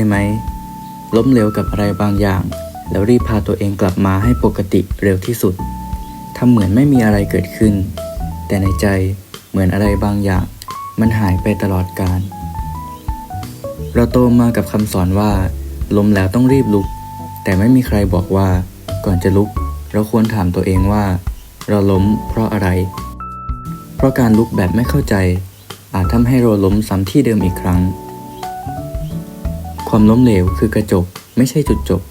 ยไหม ล้มเหลวกับอะไรบางอย่าง แล้วรีบพาตัวเองกลับมาให้ปกติเร็วที่สุดทำเหมือนไม่มีอะไรเกิดขึ้น แต่ในใจเหมือนอะไรบางอย่าง มันหายไปตลอดกาลเราโตมากับคำสอนว่าล้มแล้วต้องรีบลุก แต่ไม่มีใครบอกว่า ก่อนจะลุก เราควรถามตัวเองว่า เราล้มเพราะอะไร เพราะการลุกแบบไม่เข้าใจ อาจทำให้เราล้มซ้ำที่เดิมอีกครั้ง ความล้มเหลวคือกระจกไม่ใช่จุดจบ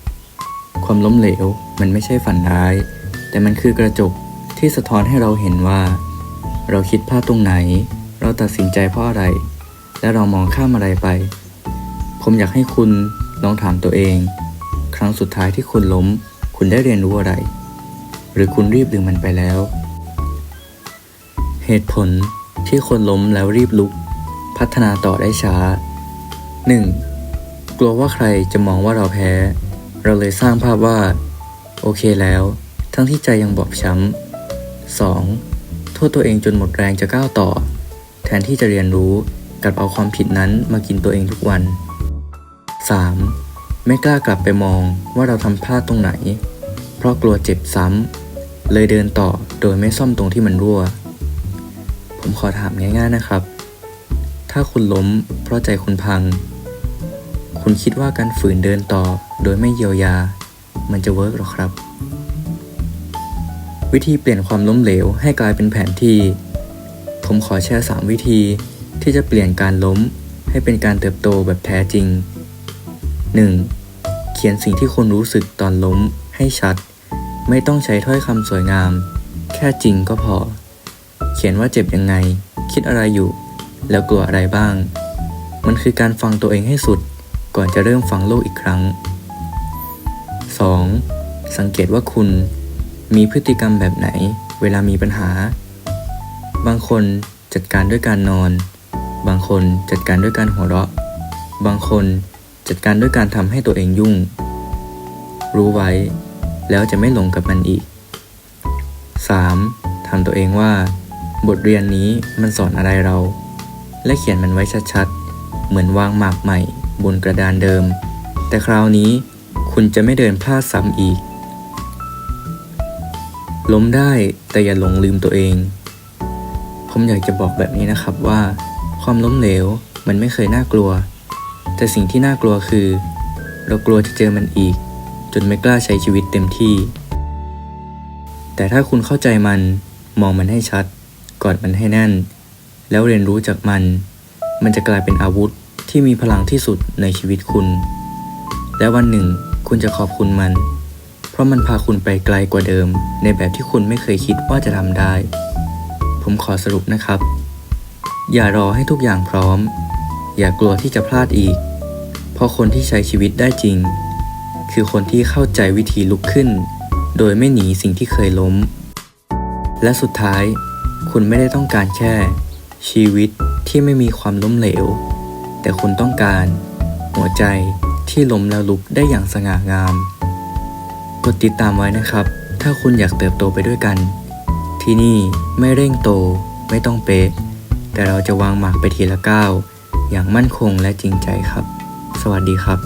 ความล้มเหลวมันไม่ใช่ฝันร้าย แต่มันคือกระจกที่สะท้อนให้เราเห็นว่า เราคิดพลาดตรงไหน เราตัดสินใจเพราะอะไร และเรามองข้ามอะไรไป ผมอยากให้คุณลองถามตัวเอง ครั้งสุดท้ายที่คุณล้ม คุณได้เรียนรู้อะไร หรือคุณรีบลืมมันไปแล้ว เหตุผลที่คนล้มแล้วรีบลุก พัฒนาต่อได้ช้า 1. กลัวว่าใครจะมองว่าเราแพ้ เราเลยสร้างภาพว่า โอเคแล้ว ทั้งที่ใจยังบอบช้ำ 2. โทษตัวเองจนหมดแรงจะก้าวต่อ แทนที่จะเรียนรู้กลับเอาความผิดนั้นมากินตัวเองทุกวัน 3. ไม่กล้ากลับไปมองว่าเราทำพลาดตรงไหน เพราะกลัวเจ็บซ้ำ เลยเดินต่อโดยไม่ซ่อมตรงที่มันรั่ว ผมขอถามง่ายๆนะครับ ถ้าคุณล้มเพราะใจคุณพัง คุณคิดว่าการฝืนเดินต่อโดยไม่เยียวยา มันจะเวิร์กหรอครับ วิธีเปลี่ยนความล้มเหลวให้กลายเป็นแผนที่ ผมขอแชร์ 3 วิธีที่จะเปลี่ยนการล้มให้เป็นการเติบโตแบบแท้จริง 1. เขียนสิ่งที่คุณรู้สึกตอนล้มให้ชัด ไม่ต้องใช้ถ้อยคำสวยงาม แค่จริงก็พอ เขียนว่าเจ็บยังไง คิดอะไรอยู่ แล้วกลัวอะไรบ้าง มันคือการฟังตัวเองให้สุด ก่อนจะเริ่มฟังโลกอีกครั้ง 2. สังเกตว่าคุณมีพฤติกรรมแบบไหน เวลามีปัญหา บางคนจัดการด้วยการนอน บางคนจัดการด้วยการหัวเราะ บางคนจัดการด้วยการทำให้ตัวเองยุ่ง รู้ไว้ แล้วจะไม่หลงกับมันอีก 3. ถามตัวเองว่า บทเรียนนี้มันสอนอะไรเรา และเขียนมันไว้ชัดๆ เหมือนวางหมากใหม่ บนกระดานเดิม แต่คราวนี้คุณจะไม่เดินพลาดซ้ำอีก ล้มได้แต่อย่าหลงลืมตัวเอง ผมอยากจะบอกแบบนี้นะครับว่า ความล้มเหลวมันไม่เคยน่ากลัว แต่สิ่งที่น่ากลัวคือ เรากลัวจะเจอมันอีก จนไม่กล้าใช้ชีวิตเต็มที่ แต่ถ้าคุณเข้าใจมันมองมันให้ชัดกอดมันให้แน่น แล้วเรียนรู้จากมัน มันจะกลายเป็นอาวุธ ที่มีพลังที่สุดในชีวิตคุณ และวันหนึ่งคุณจะขอบคุณมัน เพราะมันพาคุณไปไกลกว่าเดิม ในแบบที่คุณไม่เคยคิดว่าจะทำได้ ผมขอสรุปนะครับ อย่ารอให้ทุกอย่างพร้อม อย่ากลัวที่จะพลาดอีก เพราะคนที่ใช้ชีวิตได้จริง คือคนที่เข้าใจวิธีลุกขึ้น โดยไม่หนีสิ่งที่เคยล้ม และสุดท้าย คุณไม่ได้ต้องการแค่ ชีวิตที่ไม่มีความล้มเหลว แต่คุณต้องการ หัวใจที่ล้มแล้วลุกได้อย่างสง่างาม กดติดตามไว้นะครับ ถ้าคุณอยากเติบโตไปด้วยกัน ที่นี่ไม่เร่งโตไม่ต้องเป๊ะแต่เราจะวางหมากไปทีละก้าวอย่างมั่นคงและจริงใจครับ สวัสดีครับ